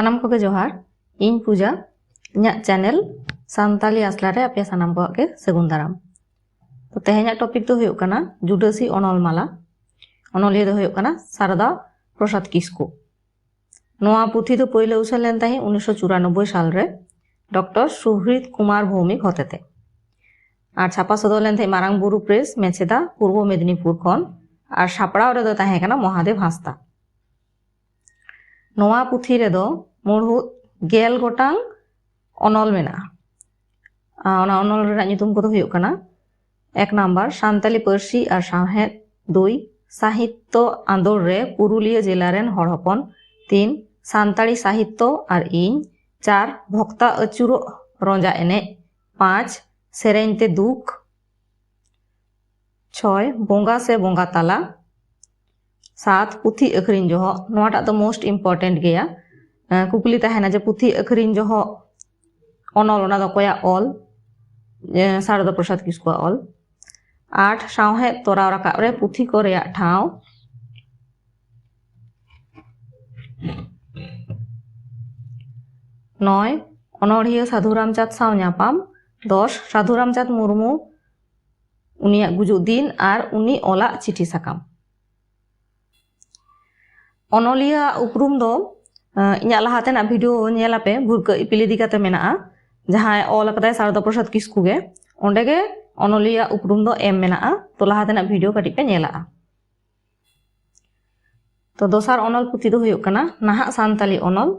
ᱥᱟᱱᱟᱢ ᱠᱚᱜᱮ ᱡᱚᱦᱟᱨ ᱤᱧ ᱯᱩᱡᱟ ᱤᱧᱟᱹᱜ ᱪᱮᱱᱮᱞ ᱥᱟᱱᱛᱟᱞᱤ ᱟᱥᱲᱟᱨᱮ ᱟᱯᱮ ᱥᱟᱱᱟᱢ ᱠᱚᱣᱟᱜ ᱜᱮ ᱥᱟᱹᱜᱩᱱ ᱫᱟᱨᱟᱢ ᱛᱚ ᱛᱮᱦᱮᱧᱟᱜ ᱴᱚᱯᱤᱠ ᱫᱚ ᱦᱩᱭᱩᱜ ᱠᱟᱱᱟ ᱡᱩᱰᱟᱹᱥᱤ ᱚᱱᱚᱞᱢᱟᱞᱟ ᱚᱱᱚᱞᱤᱭᱟᱹ ᱫᱚ ᱦᱩᱭᱩᱜ ᱠᱟᱱᱟ ᱥᱟᱨᱫᱟ ᱯᱨᱚᱥᱟᱫ ᱠᱤᱥᱠᱩ ᱱᱚᱣᱟ ᱯᱩᱛᱷᱤ ᱫᱚ ᱯᱳᱭᱞᱳ ᱩᱥᱟᱹᱫ ᱞᱮᱱ ᱛᱟᱦᱮᱸ ᱩᱱᱤᱥᱥᱚ ᱪᱩরাᱱব্ᱵই ᱥᱟᱞᱨᱮ ডক্টর সুহৃদ কুমার ভৌমিক হতেতে আর ছাপা সদর লেন থেকে মারাং বুরু প্রেস মেছেদা পূর্ব মেদিনীপুর খন আর সাপড়াও রেদ তাহেঁ কানা মহাদেব হাসতা ᱱᱚᱣᱟ ᱯᱩᱛᱷᱤ ᱨᱮᱫᱚ ᱢᱩᱲᱩᱫ ᱜᱮᱞ ᱜᱚᱴᱟᱝ ᱚᱱᱚᱞ ᱢᱮᱱᱟᱜᱼᱟ ᱚᱱᱟ ᱚᱱᱚᱞ ᱨᱮᱱᱟᱜ ᱧᱩᱛᱩم ᱠᱚᱫᱚ ᱦᱩᱭᱩᱜ ᱠᱟᱱᱟ ᱮᱠ ᱱᱟᱢᱵᱟᱨ ᱥᱟᱱᱛᱟᱞᱤ ᱯᱟᱹᱨᱥᱤ ᱟᱨ ᱥᱟᱶᱦᱮᱫ ᱫᱩᱭ ᱥᱟᱦᱤᱛᱛᱚ ᱟᱸᱫᱳᱲ ᱨᱮ ᱯᱩᱨᱩᱞᱤᱭᱟᱹ ᱡᱮᱞᱟ ᱨᱮᱱ ᱦᱚᱲ ᱦᱚᱯᱚᱱ ᱛᱤᱱ ᱥᱟᱱᱛᱟᱲᱤ ᱥᱟᱦᱤᱛᱛᱚ ᱟᱨ ᱤᱧ ᱪᱟᱨ ᱵᱷᱚᱠᱛᱟ ᱟᱹᱪᱩᱨᱚᱜ ᱨᱚᱸᱡᱟ ᱮᱱᱮᱡ ᱯᱟᱸᱪ ᱥᱮᱨᱮᱧ ᱛᱮ ᱫᱩᱠ ᱪᱷᱚᱭ ᱵᱚᱸᱜᱟ ᱥᱮ ᱵᱚᱸᱜᱟ ᱛᱟᱞᱟ সাত পুঁথি আখরিন জহ নোয়াটা তো মোস্ট ইম্পর্টেন্ট গেয়া ᱠᱩᱠᱞᱤ ᱛᱟᱦᱮᱱᱟ ᱡᱮ ᱯᱩᱛᱷᱤ ᱟᱹᱠᱷᱨᱤᱧ ᱡᱚᱦᱚᱜ ᱚᱱᱚᱞ ᱚᱱᱟ ᱫᱚ ᱚᱠᱚᱭᱟᱜ ᱚᱞ ᱥᱟᱨᱚᱫᱟ ᱯᱨᱚᱥᱟᱫ ᱠᱤᱥᱠᱩᱣᱟᱜ ᱚᱞ ᱟᱴ ᱥᱟᱶᱦᱮᱫ ᱛᱚᱨᱟᱣ ᱨᱟᱠᱟᱵ ᱨᱮ ᱯᱩᱛᱷᱤ ᱠᱚ ᱨᱮᱭᱟᱜ ᱴᱷᱟᱶ নয় অনড়ᱦᱤᱭᱟᱹ সাধু রামচাঁদ সাᱶ ᱧᱟᱯᱟᱢ দশ সাধু রামচাঁদ মুর্মু উনিয়াক গুজুᱜ দিন আর উনি অলাক চিঠি সাকাম অনলিয়া উপরুম দো ᱤᱧᱟᱹᱜ ᱞᱟᱦᱟ ᱛᱮᱱᱟᱜ ᱵᱷᱤᱰᱤᱭᱳ ᱧᱮᱞᱟᱯᱮ ᱵᱷᱩᱨᱠᱟᱹ ᱤᱯᱤᱞ ᱤᱫᱤ ᱠᱟᱛᱮ ᱢᱮᱱᱟᱜᱼᱟ ᱡᱟᱦᱟᱸᱭ ᱚᱞ ᱟᱠᱟᱫᱟᱭ ᱥᱟᱨᱚᱫᱟ ᱯᱨᱚᱥᱟᱫ ᱠᱤᱥᱠᱩ ᱜᱮ ᱚᱸᱰᱮ ᱜᱮ ᱚᱱᱚᱞᱤᱭᱟᱹ ᱩᱯᱨᱩᱢ ᱫᱚ ᱮᱢ ᱢᱮᱱᱟᱜᱼᱟ ᱛᱚ ᱞᱟᱦᱟ ᱛᱮᱱᱟᱜ ᱵᱷᱤᱰᱤᱭᱳ ᱠᱟᱹᱴᱤᱡ ᱯᱮ ᱧᱮᱞᱟᱜᱼᱟ ᱛᱚ ᱫᱚᱥᱟᱨ ᱚᱱᱚᱞ ᱯᱩᱛᱷᱤ ᱫᱚ ᱦᱩᱭᱩᱜ ᱠᱟᱱᱟ ᱱᱟᱦᱟᱜ ᱥᱟᱱᱛᱟᱞᱤ ᱚᱱᱚᱞ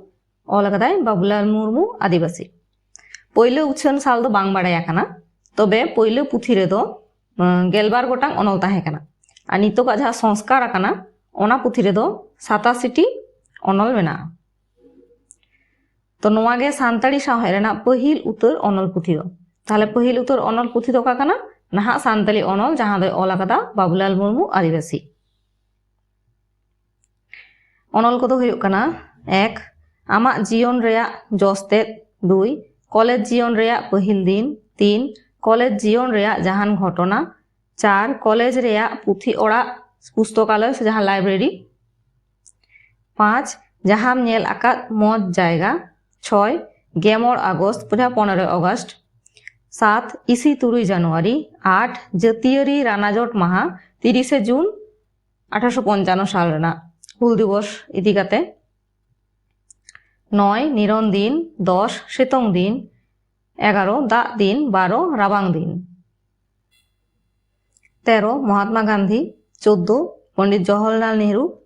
ᱚᱞ ᱟᱠᱟᱫᱟᱭ ᱵᱟᱵᱩᱞᱟᱞ ᱢᱩᱨᱢᱩ ᱟᱹᱫᱤᱵᱟᱹᱥᱤ ᱯᱳᱭᱞᱳ ᱩᱪᱷᱟᱹᱱ ᱥᱟᱞ ᱫᱚ ᱵᱟᱝ ᱵᱟᱲᱟᱭ ᱟᱠᱟᱱᱟ ᱛᱚᱵᱮ ᱯᱳᱭᱞᱳ ᱯᱩᱛᱷᱤ ᱨᱮᱫᱚ ᱜᱮᱞᱵᱟᱨ ᱜᱚᱴᱟᱝ ᱚᱱᱚᱞ ᱛᱟᱦᱮᱸ ᱠᱟᱱᱟ ᱟᱨ ᱱᱤᱛᱚᱜᱟᱜ ᱡᱟᱦᱟᱸ ᱥᱚᱝᱥᱠᱟᱨ ᱟᱠᱟᱱᱟ ᱚᱱᱟ ᱯᱩᱛᱷᱤ ᱨᱮᱫᱚ ᱥᱟᱛᱟᱥᱤᱴᱤ ᱚᱱᱚᱞ ᱢᱮᱱᱟᱜᱼᱟ ᱛᱚ ᱱᱚᱣᱟ ᱜᱮ ᱥᱟᱱᱛᱟᱲᱤ ᱥᱟᱶᱦᱮᱫ ᱨᱮᱱᱟᱜ ᱯᱟᱹᱦᱤᱞ ᱩᱛᱟᱹᱨ ᱚᱱᱚᱞ ᱯᱩᱛᱷᱤ ᱫᱚ ᱛᱟᱦᱞᱮ ᱯᱟᱹᱦᱤᱞ ᱩᱛᱟᱹᱨ ᱚᱱᱚᱞ ᱯᱩᱛᱷᱤ ᱫᱚ ᱚᱠᱟ ᱠᱟᱱᱟ ᱱᱟᱦᱟᱜ ᱥᱟᱱᱛᱟᱞᱤ ᱚᱱᱚᱞ ᱡᱟᱦᱟᱸ ᱫᱚᱭ ᱚᱞ ᱟᱠᱟᱫᱟ ᱵᱟᱵᱩᱞᱟᱞ ᱢᱩᱨᱢᱩ ᱟᱹᱫᱤᱵᱟᱹᱥᱤ ᱚᱱᱚᱞ ᱠᱚᱫᱚ ᱦᱩᱭᱩᱜ ᱠᱟᱱᱟ ᱮᱠ ᱟᱢᱟᱜ ᱡᱤᱭᱚᱱ ᱨᱮᱭᱟᱜ ᱡᱚᱥ ᱛᱮᱫ দুই কলেজ জীবন ᱨᱮᱭᱟᱜ ᱯᱟᱹᱦᱤᱞ ᱫᱤᱱ তিন কলেজ জীবন ᱨᱮᱭᱟᱜ ᱡᱟᱦᱟᱱ ঘটনা চার কলেজ ᱨᱮᱭᱟᱜ ᱯᱩᱛᱷᱤ ᱚᱲᱟᱜ পুস্তকালᱚᱭ ᱥᱮ ᱡᱟᱦᱟᱸ ᱞᱟᱭᱵᱨᱮᱨᱤ ᱯᱟᱸᱪ ᱡᱟᱦᱟᱸᱢ ᱧᱮᱞ ᱟᱠᱟᱫ ᱢᱚᱡᱽ ᱡᱟᱭᱜᱟ ছয়, গ্যামর আগস্ট বোঝা পনেরোই অগস্ট। সাত, ইসি তুরুই জানুয়ারি। আট জাতীয়রি রানাজট মাহা। তিরিশে জুন, আঠারোশো পঞ্চান্ন সাল রেনা। হুল দিবস ইতিকাতে। নয় নিরন দিন। দশ শীতং দিন। এগারো, দা দিন। বারো, রাবাং দিন। তেরো, মহাত্মা গান্ধী। চোদ্দ, পণ্ডিত জওহরলাল নেহরু।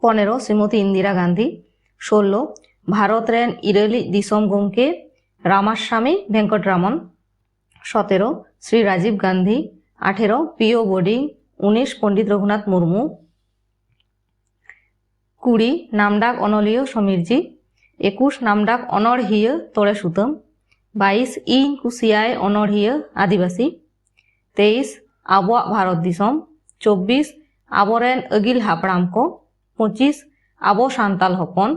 পনেরো, শ্রীমতী ইন্দিরা গান্ধী। ষোলো ᱵᱷᱟᱨᱚᱛ ᱨᱮᱱ ᱤᱨᱟᱹᱞᱤᱡ ᱫᱤᱥᱚᱢ ᱜᱚᱢᱠᱮ ᱨᱟᱢᱟᱥᱟᱢᱤ ᱵᱷᱮᱝᱠᱚᱴᱨᱟᱢᱚᱱ সতেরো, শ্রী রাজীব গান্ধী, আঠেরো, পিও বোর্ডিং উনিশ, পণ্ডিত রঘুনাথ মুর্মু, কুড়ি, নামডাক অনলীয় সমীরজি, একুশ, নামডাক অনড়হীয় তোড়ে সুতম বাইশ, ইং কুশিয়ায় অনড়হীয় আদিবাসী, তেইশ আবহাওয়া ভারত দিসম, চব্বিশ, আবরেন আগিল হাপড়ামক, পঁচিশ, আবো সান্তাল হপন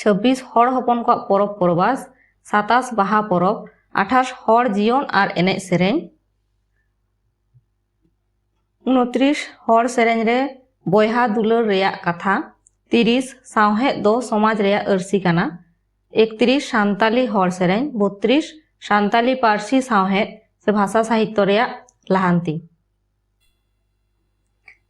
ᱪᱷᱟᱵᱵᱤᱥ ᱦᱚᱲ ᱦᱚᱯᱚᱱ ᱠᱚᱣᱟᱜ ᱯᱚᱨᱚᱵᱽ ᱯᱚᱨᱵᱟᱥ ᱥᱟᱛᱟᱥ ᱵᱟᱦᱟ ᱯᱚᱨᱚᱵᱽ ᱟᱴᱷᱟᱥ ᱦᱚᱲ ᱡᱤᱭᱚᱱ ᱟᱨ ᱮᱱᱮᱡ ᱥᱮᱨᱮᱧ ᱩᱱᱛᱨᱤᱥ ᱦᱚᱲ ᱥᱮᱨᱮᱧ ᱨᱮ ᱵᱚᱭᱦᱟ ᱫᱩᱞᱟᱹᱲ ᱨᱮᱭᱟᱜ ᱠᱟᱛᱷᱟ ᱛᱤᱨᱤᱥ ᱥᱟᱶᱦᱮᱫ ᱫᱚ ᱥᱚᱢᱟᱡᱽ ᱨᱮᱭᱟᱜ ᱟᱹᱨᱥᱤ ᱠᱟᱱᱟ ᱮᱠᱛᱨᱤᱥ ᱥᱟᱱᱛᱟᱞᱤ ᱦᱚᱲ ᱥᱮᱨᱮᱧ ᱵᱚᱛᱨᱤᱥ ᱥᱟᱱᱛᱟᱞᱤ ᱯᱟᱹᱨᱥᱤ ᱥᱟᱶᱦᱮᱫ ᱥᱮ ᱵᱷᱟᱥᱟ ᱥᱟᱦᱤᱛᱛᱚ ᱨᱮᱭᱟᱜ ᱞᱟᱦᱟᱱᱛᱤ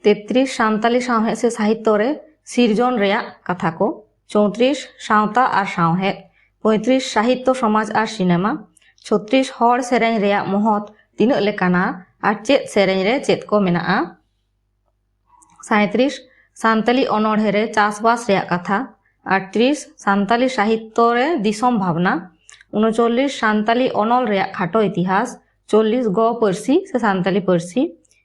ᱛᱮᱛᱨᱤᱥ ᱥᱟᱱᱛᱟᱞᱤ ᱥᱟᱶᱦᱮᱫ ᱥᱮ ᱥᱟᱦᱤᱛᱛᱚ ᱨᱮ ᱥᱤᱨᱡᱚᱱ ᱨᱮᱭᱟᱜ ᱠᱟᱛᱷᱟ ᱠᱚ চৌত্রিশ সাঁওতা আর ᱥᱟᱶᱦᱮᱫ পঁয়ত্রিশ সাহিত্য, সমাজ আর সিনেমা, ছত্রিশ হর ᱥᱮᱨᱮᱧ ᱨᱮᱭᱟᱜ ᱢᱚᱦᱚᱛ ᱛᱤᱱᱟᱹᱜ ᱞᱮᱠᱟᱱᱟ ᱟᱨ চেত ᱥᱮᱨᱮᱧ ᱨᱮ ᱪᱮᱫ ᱠᱚ ᱢᱮᱱᱟᱜᱼᱟ ᱥᱟᱸᱭᱛᱨᱤᱥ সান্তালি অনড়হে রে চাষবাস রেয়া কথা, আটত্রিশ সান্তালি সাহিত্য রে দিশম ভাবনা, উনচল্লিশ সান্তালি অনল রেয়া খাটো ইতিহাস, চল্লিশ গ পার্সি সে সান্তালি পার্সি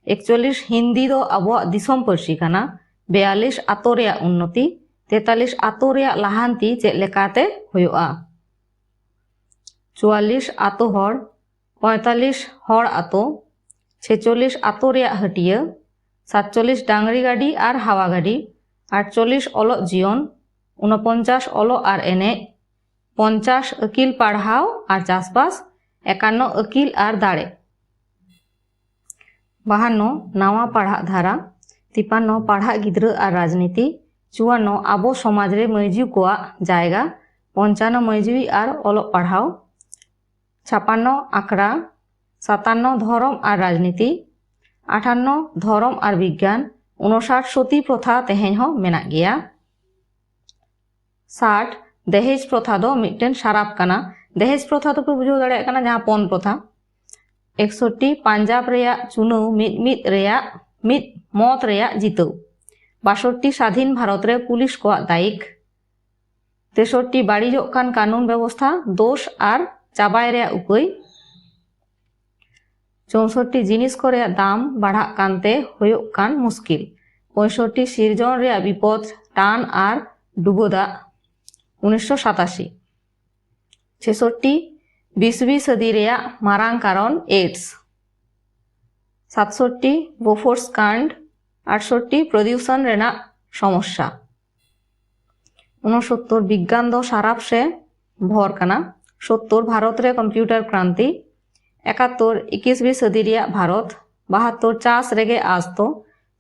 একচল্লিশ হিন্দি দো আবহাওয়া দিশম পার্সি কানা বেয়াল্লিশ আতো রেয়া উন্নতি তেতাল্লিশ আতো রেয়া লাহান্তি ᱪᱮᱫ হয়ে চুয়াল্লিশ আতো হর পঁয়তাল্লিশ হর আতো, ছেচল্লিশ আতো রেয়া হাটিয়া, সাতচল্লিশ ডাংরি গাড়ি আর হাওয়া গাড়ি, আটচল্লিশ অলক জীবন উনপঞ্চাশ অলক আর এনে, পঞ্চাশ আকিল পাড়হাও আর চাষবাস, একান্ন আকিল আর দাঁড়ে। বাহান্ন, নাওয়া পাড়া ধারা তিপান্ন পাড়া গিদ্র আর রাজনীতি ᱪᱩᱣᱟᱱᱱᱚ আবো সমাজ রে ᱢᱟᱹᱭᱡᱩ কোয়া জায়গা ᱯᱚᱧᱪᱟᱱᱱᱚ ᱢᱟᱹᱭᱡᱩ আর ᱚᱞᱚᱜ ᱯᱟᱲᱦᱟᱣ ছাপান্ন আখড়া, সাতান্ন ধরম আর রাজনীতি, আঠান্ন ধরম আর বিজ্ঞান উনষাট সতী প্রথা তেহেন মেনা গিয়া ষাট, দেহেজ প্রথা দো মিটেন সারাপ কানা। দেহেজ প্রথা তো বুঝাও দাঁড়িয়ে কানা যা পন প্রথা। একষট্টি, পাঞ্জাব রেয়া চুনাও মিট মিট রেয়া, মিট মত রেয়া জিতাও ᱵᱟᱥᱚᱴᱴᱤ ᱥᱟᱫᱷᱤᱱ ᱵᱷᱟᱨᱚᱛ ᱨᱮ ᱯᱩᱞᱤᱥ ᱠᱚᱣᱟᱜ ᱫᱟᱭᱤᱠ ᱛᱮᱥᱚᱴᱴᱤ ᱵᱟᱹᱲᱤᱡᱚᱜ ᱠᱟᱱ ᱠᱟᱹᱱᱩᱱ ᱵᱮᱵᱚᱥᱛᱷᱟ ᱫᱳᱥ ᱟᱨ ᱪᱟᱵᱟᱭ ᱨᱮᱭᱟᱜ ᱩᱯᱟᱹᱭ ᱪᱳᱥᱳᱴᱴᱤ ᱡᱤᱱᱤᱥ ᱠᱚ ᱨᱮᱭᱟᱜ ᱫᱟᱢ ᱵᱟᱲᱦᱟᱜ ᱠᱟᱱᱛᱮ ᱦᱳᱭᱳᱜ ᱠᱟᱱ ᱢᱩᱥᱠᱤᱞ ᱯᱚᱸᱭᱥᱚᱴᱴᱤ ᱥᱤᱨᱡᱚᱱ ᱨᱮᱭᱟᱜ ᱵᱤᱯᱚᱫ ᱴᱟᱱ ᱟᱨ ᱰᱩᱵᱟᱹᱫᱟᱜ উনিশশো সাতাশি ছেষট্টি বিশবি সদি রেয়া মারাং কারণ এইডস সাতষট্টি বোফোর্স কাণ্ড আটষট্টি প্রডিউশন রেনা, সমস্যা। উনসত্তর বিজ্ঞান দ সারাপসে ভরকানা। সত্তর ভারতরে কম্পিউটার ক্রান্তি। একাত্তর একিশবি সদিরিয়া, ভারত। বাহাত্তর, চাষ রেগে আস্ত।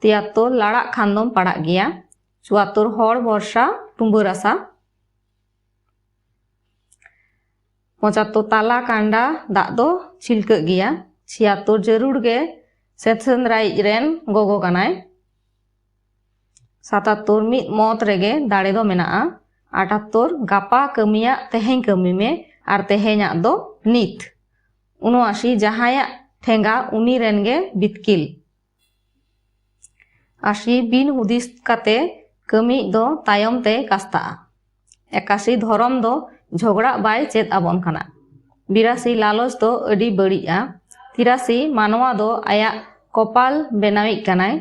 তিয়াত্তর, লাড়া খান্দম পাড়া গিয়া। চুয়াত্তর হর বর্ষা টুম্বুর আশা পঁচাত্তর, তালা কান্ডা দাগ দো ছিলকে গিয়া। ছিয়াত্তর জরুর গে সেথন রাইজ রেন, গগো কানায়। ᱥᱟᱛᱟᱛᱛᱳᱨ ᱢᱤᱫ ᱢᱚᱛ ᱨᱮᱜᱮ ᱫᱟᱲᱮ ᱫᱚ ᱢᱮᱱᱟᱜᱼᱟ ᱟᱴᱟᱛᱛᱳᱨ ᱜᱟᱯᱟ ᱠᱟᱹᱢᱤᱭᱟᱜ ᱛᱮᱦᱮᱧ ᱠᱟᱹᱢᱤ ᱢᱮ ᱟᱨ ᱛᱮᱦᱮᱧᱟᱜ ᱫᱚ ᱱᱤᱛ ᱩᱱᱚᱟᱥᱤ ᱡᱟᱦᱟᱸᱭᱟᱜ ᱴᱷᱮᱸᱜᱟ ᱩᱱᱤ ᱨᱮᱱ ᱜᱮ ᱵᱤᱛᱠᱤᱞ ᱟᱥᱤ ᱵᱤᱱ ᱦᱩᱫᱤᱥ ᱠᱟᱛᱮ ᱠᱟᱹᱢᱤ ᱫᱚ ᱛᱟᱭᱚᱢ ᱛᱮ ᱠᱟᱥᱛᱟᱜᱼᱟ ᱮᱠᱟᱥᱤ ᱫᱷᱚᱨᱚᱢ ᱫᱚ ᱡᱷᱚᱜᱽᱲᱟᱜ ᱵᱟᱭ ᱪᱮᱫ ᱟᱵᱚᱱ ᱠᱟᱱᱟ ᱵᱤᱨᱟᱥᱤ ᱞᱟᱞᱚᱪ ᱫᱚ ᱟᱹᱰᱤ ᱵᱟᱹᱲᱤᱡᱼᱟ ᱛᱤᱨᱟᱥᱤ ᱢᱟᱱᱣᱟ ᱫᱚ ᱟᱭᱟᱜ ᱠᱚᱯᱟᱞ ᱵᱮᱱᱟᱣᱤᱡ ᱠᱟᱱᱟᱭ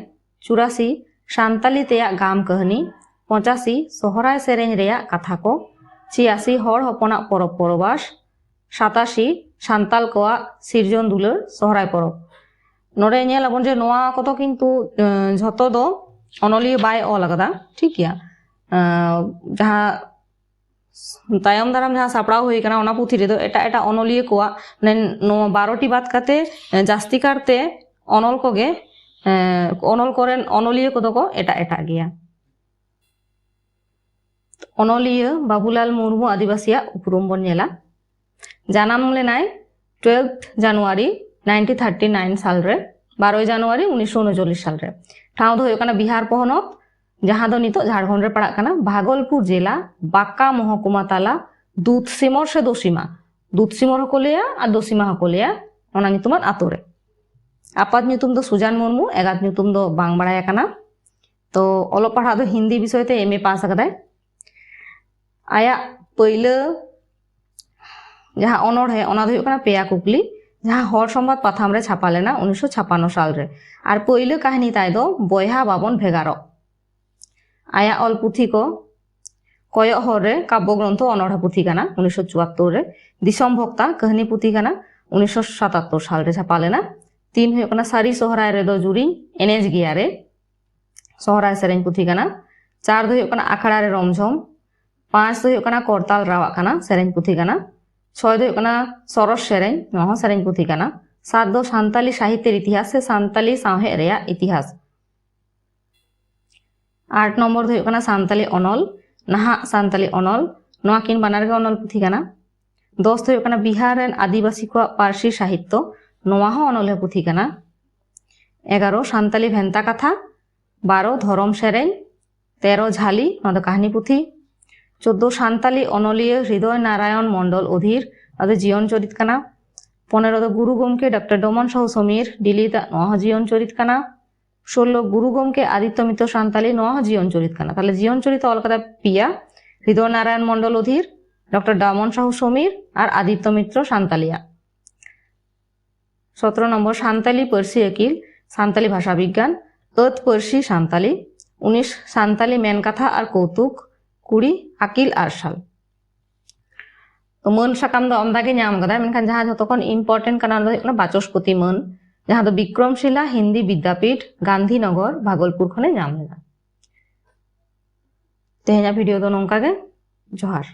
ᱪᱩᱨᱟᱥᱤ ᱥᱟᱱᱛᱟᱞᱤ ᱛᱮᱭᱟᱜ ᱜᱟᱢ ᱠᱟᱹᱦᱱᱤ ᱯᱚᱸᱪᱟᱥᱤ ᱥᱚᱦᱨᱟᱭ ᱥᱮᱨᱮᱧ ᱨᱮᱭᱟᱜ ᱠᱟᱛᱷᱟ ᱠᱚ ᱪᱷᱤᱭᱟᱥᱤ ᱦᱚᱲ ᱦᱚᱯᱚᱱᱟᱜ ᱯᱚᱨᱚᱵᱽ ᱯᱚᱨᱚᱵᱟᱥ ᱥᱟᱛᱟᱥᱤ ᱥᱟᱱᱛᱟᱞ ᱠᱚᱣᱟᱜ ᱥᱤᱨᱡᱚᱱ ᱫᱩᱞᱟᱹᱲ ᱥᱚᱦᱨᱟᱭ ᱯᱚᱨᱚᱵᱽ ᱱᱚᱰᱮ ᱧᱮᱞ ᱟᱵᱚᱱ ᱡᱮ ᱱᱚᱣᱟ ᱠᱚᱫᱚ ᱠᱤᱱᱛᱩ ᱡᱷᱚᱛᱚ ᱫᱚ ᱚᱱᱚᱞᱤᱭᱟᱹ ᱵᱟᱭ ᱚᱞ ᱟᱠᱟᱫᱟ ᱴᱷᱤᱠ ᱜᱮᱭᱟ ᱡᱟᱦᱟᱸ ᱛᱟᱭᱚᱢ ᱫᱟᱨᱟᱢ ᱡᱟᱦᱟᱸ ᱥᱟᱯᱲᱟᱣ ᱦᱩᱭ ᱟᱠᱟᱱᱟ ᱚᱱᱟ ᱯᱩᱛᱷᱤ ᱨᱮᱫᱚ ᱮᱴᱟᱜ ᱮᱴᱟᱜ ᱚᱱᱚᱞᱤᱭᱟᱹ ᱠᱚᱣᱟᱜ ᱱᱚᱣᱟ ᱵᱟᱨᱚᱴᱤ ᱵᱟᱫ ᱠᱟᱛᱮ ᱡᱟᱹᱥᱛᱤ ᱠᱟᱨᱛᱮ ᱚᱱᱚᱞ ᱠᱚᱜᱮ ᱚᱱᱚᱞ ᱚᱱᱚᱞᱤᱭᱟᱹ ᱠᱚᱫᱚ ᱠᱚ ᱮᱴᱟᱜ ᱮᱴᱟᱜ ᱜᱮᱭᱟ ᱚᱱᱚᱞᱤᱭᱟᱹ ᱵᱟᱵᱩᱞᱟᱞ ᱢᱩᱨᱢᱩ ᱟᱹᱫᱤᱵᱟᱹᱥᱤᱭᱟᱜ ᱩᱯᱨᱩᱢ ᱵᱚᱱ ᱧᱮᱞᱟ ᱡᱟᱱᱟᱢ ᱞᱮᱱᱟᱭ twelfth January ninety thirty nine ᱥᱟᱞᱨᱮ ᱵᱟᱨᱳᱭ ᱡᱟᱱᱩᱣᱟᱨᱤ ᱩᱱᱤᱥᱥᱚ ᱩᱱᱪᱚᱞᱞᱤᱥ ᱥᱟᱞᱨᱮ ᱴᱷᱟᱶ ᱫᱚ ᱦᱩᱭᱩᱜ ᱠᱟᱱᱟ ᱵᱤᱦᱟᱨ ᱯᱚᱱᱚᱛ ᱡᱟᱦᱟᱸ ᱫᱚ ᱱᱤᱛᱚᱜ ᱡᱷᱟᱲᱠᱷᱚᱸᱰ ᱨᱮ ᱯᱟᱲᱟᱜ ᱠᱟᱱᱟ ᱵᱷᱟᱜᱚᱞᱯᱩᱨ ᱡᱮᱞᱟ ᱵᱟᱸᱠᱟ ᱢᱚᱦᱚᱠᱩᱢᱟ ᱛᱟᱞᱟ ᱫᱩᱫᱥᱤᱢᱚᱨ ᱥᱮ ᱫᱚᱥᱤᱢᱟ ᱫᱩᱫᱥᱤᱢᱚᱨ ᱦᱚᱸᱠᱚ ᱞᱟᱹᱭᱟ ᱟᱨ ᱫᱚᱥᱤᱢᱟ ᱦᱚᱸᱠᱚ ᱞᱟᱹᱭᱟ ᱚᱱᱟ ᱧᱩᱛᱩᱢᱟᱱ ᱟᱛᱳ ᱨᱮ ᱟᱯᱟᱛ ᱧᱩᱛᱩᱢ ᱫᱚ ᱥᱩᱡᱟᱱ ᱢᱩᱨᱢᱩ ᱮᱜᱟᱛ ᱧᱩᱛᱩᱢ ᱫᱚ ᱵᱟᱝ ᱵᱟᱲᱟᱭ ᱟᱠᱟᱱᱟ ᱛᱚ ᱚᱞᱚᱜ ᱯᱟᱲᱦᱟᱜ ᱫᱚ ᱦᱤᱱᱫᱤ ᱵᱤᱥᱚᱭ ᱛᱮ ᱮᱢ ᱮ ᱯᱟᱥ ᱟᱠᱟᱫᱟᱭ ᱟᱭᱟᱜ ᱯᱟᱹᱭᱞᱟᱹ ᱡᱟᱦᱟᱸ ᱚᱱᱚᱬᱦᱮ ᱚᱱᱟ ᱫᱚ ᱦᱩᱭᱩᱜ ᱠᱟᱱᱟ ᱯᱮᱭᱟ ᱠᱩᱠᱞᱤ ᱡᱟᱦᱟᱸ ᱦᱚᱲ ᱥᱚᱢᱵᱟᱫ ᱯᱟᱛᱷᱟᱢ ᱨᱮ ᱪᱷᱟᱯᱟ ᱞᱮᱱᱟ ᱩᱱᱤᱥᱥᱚ ᱪᱷᱟᱯᱟᱱᱱᱚ ᱥᱟᱞᱨᱮ ᱟᱨ ᱯᱳᱭᱞᱳ ᱠᱟᱹᱦᱱᱤ ᱛᱟᱭ ᱫᱚ ᱵᱚᱭᱦᱟ ᱵᱟᱵᱚᱱ ᱵᱷᱮᱜᱟᱨᱚᱜ ᱟᱭᱟᱜ ᱚᱞ ᱯᱩᱛᱷᱤ ᱠᱚ ᱠᱚᱭᱚᱜ ᱦᱚᱨ ᱨᱮ ᱠᱟᱵᱽᱵᱚ ᱜᱨᱚᱱᱛᱷᱚ ᱚᱱᱚᱬᱦᱮ ᱯᱩᱛᱷᱤ ᱠᱟᱱᱟ ᱩᱱᱤᱥᱥᱚ ᱪᱩᱣᱟᱛᱛᱳᱨ ᱨᱮ ᱫᱤᱥᱚᱢ ᱵᱷᱚᱠᱛᱟ ᱠᱟᱹᱦᱱᱤ ᱯᱩᱛᱷᱤ ᱠᱟᱱᱟ ᱩᱱᱤᱥᱥᱚ ᱥᱟᱛᱟᱛᱛᱳᱨ ᱥᱟᱞᱨᱮ ᱪᱷᱟᱯᱟ ᱞᱮᱱᱟ ᱛᱤᱱ ᱦᱩᱭᱩᱜ ᱠᱟᱱᱟ ᱥᱟᱹᱨᱤ ᱥᱚᱦᱨᱟᱭ ᱨᱮᱫᱚ ᱡᱩᱨᱤᱧ ᱮᱱᱮᱡ ᱜᱮᱭᱟ ᱨᱮ ᱥᱚᱦᱨᱟᱭ ᱥᱮᱨᱮᱧ ᱯᱩᱛᱷᱤ ᱠᱟᱱᱟ ᱪᱟᱨ ᱫᱚ ᱦᱩᱭᱩᱜ ᱠᱟᱱᱟ ᱟᱠᱷᱲᱟ ᱨᱮ ᱨᱚᱢᱡᱷᱚᱢ ᱯᱟᱸᱪ ᱫᱚ ᱦᱩᱭᱩᱜ ᱠᱟᱱᱟ ᱠᱚᱨᱛᱟᱞ ᱨᱟᱣᱟᱜ ᱠᱟᱱᱟ ᱥᱮᱨᱮᱧ ᱯᱩᱛᱷᱤ ᱠᱟᱱᱟ ᱪᱷᱚᱭ ᱫᱚ ᱦᱩᱭᱩᱜ ᱠᱟᱱᱟ ᱥᱚᱨᱚᱥ ᱥᱮᱨᱮᱧ ᱱᱚᱣᱟ ᱦᱚᱸ ᱥᱮᱨᱮᱧ ᱯᱩᱛᱷᱤ ᱠᱟᱱᱟ ᱥᱟᱛ ᱫᱚ ᱥᱟᱱᱛᱟᱞᱤ ᱥᱟᱦᱤᱛᱭᱮর ᱤᱛᱤᱦᱟᱥ ᱥᱮ ᱥᱟᱱᱛᱟᱞᱤ ᱥᱟᱶᱦᱮᱫ ᱨᱮᱭᱟᱜ ᱤᱛᱤᱦᱟᱥ আট নম্বর ᱚᱱᱚᱞ ᱱᱟᱦᱟᱜ সান্তালি ᱚᱱᱚᱞ ᱱᱚᱣᱟ ᱠᱤᱱ ᱵᱟᱱᱟᱨ ᱜᱮ ᱚᱱᱚᱞ ᱯᱩᱛᱷᱤ ᱠᱟᱱᱟ ᱫᱚᱥ ᱫᱚ ᱦᱩᱭᱩᱜ ᱠᱟᱱᱟ ᱵᱤᱦᱟᱨ ᱨᱮᱱ ᱟᱹᱫᱤᱵᱟᱹᱥᱤ ᱠᱚᱣᱟᱜ ᱯᱟᱹᱨᱥᱤ ᱥᱟᱦᱤᱛᱛᱚ ᱱᱚᱣᱟ ᱦᱚᱸ ᱚᱱᱚᱞᱤᱭᱟᱹ ᱯᱩᱛᱷᱤ ᱠᱟᱱᱟ ᱮᱜᱟᱨᱚ ᱥᱟᱱᱛᱟᱞᱤ ᱵᱷᱮᱱᱛᱟ ᱠᱟᱛᱷᱟ ᱵᱟᱨᱚ ᱫᱷᱚᱨᱚᱢ ᱥᱮᱨᱮᱧ ᱛᱮᱨᱚ ᱡᱷᱟᱹᱞᱤ ᱱᱚᱣᱟ ᱫᱚ ᱠᱟᱹᱦᱱᱤ ᱯᱩᱛᱷᱤ ᱪᱳᱫᱫᱳ ᱥᱟᱱᱛᱟᱞᱤ ᱚᱱᱚᱞᱤᱭᱟᱹ ᱦৃᱫᱚᱭ ᱱᱟᱨᱟᱭᱚᱱ ᱢᱚᱱᱰᱚᱞ ᱚধীᱨ ᱱᱚᱣᱟ ᱫᱚ ᱡᱤᱭᱚᱱ ᱪᱚᱨᱤᱛ ᱠᱟᱱᱟ ᱯᱚᱱᱮᱨᱚ ᱫᱚ ᱜᱩᱨᱩ ᱜᱚᱢᱠᱮ ᱰᱚᱠᱴᱚᱨ ᱰᱚᱢᱚᱱ ᱥᱟᱦᱩ ᱥᱚᱢᱤᱨ ᱰᱤᱞᱤᱛᱟᱜ ᱱᱚᱣᱟ ᱦᱚᱸ ᱡᱤᱭᱚᱱ ᱪᱚᱨᱤᱛ ᱠᱟᱱᱟ ষোলো গুরু গমকে আদিত্য মিত্র সান্তালি নহ জীবন চরিত কানা তাহলে জীবন চরিত অলকাতা পিয়া হৃদয় নারায়ণ মন্ডল অধীর ডক্টর ডামন সাহু সমীর আর আদিত্য মিত্র সান্তালিয়া সতেরো নম্বর সান্তালি পার্সি একিল সান্তালি ভাষা বিজ্ঞান অত পার্সি সান্তালি উনিশ সান্তালি মেনকাথা আর কৌতুক কুড়ি আকিল আর সাল ᱢᱟᱹᱱ ᱥᱟᱠᱟᱢ ᱫᱚ ᱚᱢᱫᱟᱜᱮ ᱧᱟᱢ ᱠᱟᱫᱟ ᱢᱮᱱᱠᱷᱟᱱ ᱡᱟᱦᱟᱸ ᱡᱚᱛᱚ ᱠᱷᱚᱱ ᱤᱢᱯᱚᱨᱴᱮᱱᱴ ᱠᱟᱱᱟ ᱚᱱᱟ ᱫᱚ ᱦᱩᱭᱩᱜ ᱠᱟᱱᱟ ᱵᱟᱪᱚᱥᱯᱚᱛᱤ ᱢᱟᱹᱱ ᱡᱟᱦᱟᱸ ᱫᱚ ᱵᱤᱠᱨᱚᱢᱥᱤᱞᱟ ᱦᱤᱱᱫᱤ ᱵᱤᱫᱽᱫᱟᱯᱤᱴ ᱜᱟᱱᱫᱷᱤᱱᱚᱜᱚᱨ ᱵᱷᱟᱜᱚᱞᱯᱩᱨ ᱠᱷᱚᱱᱮ ᱧᱟᱢ ᱞᱮᱫᱟ ᱛᱮᱦᱮᱧᱟᱜ ᱵᱷᱤᱰᱤᱭᱳ ᱫᱚ ᱱᱚᱝᱠᱟ ᱜᱮ ᱡᱚᱦᱟᱨ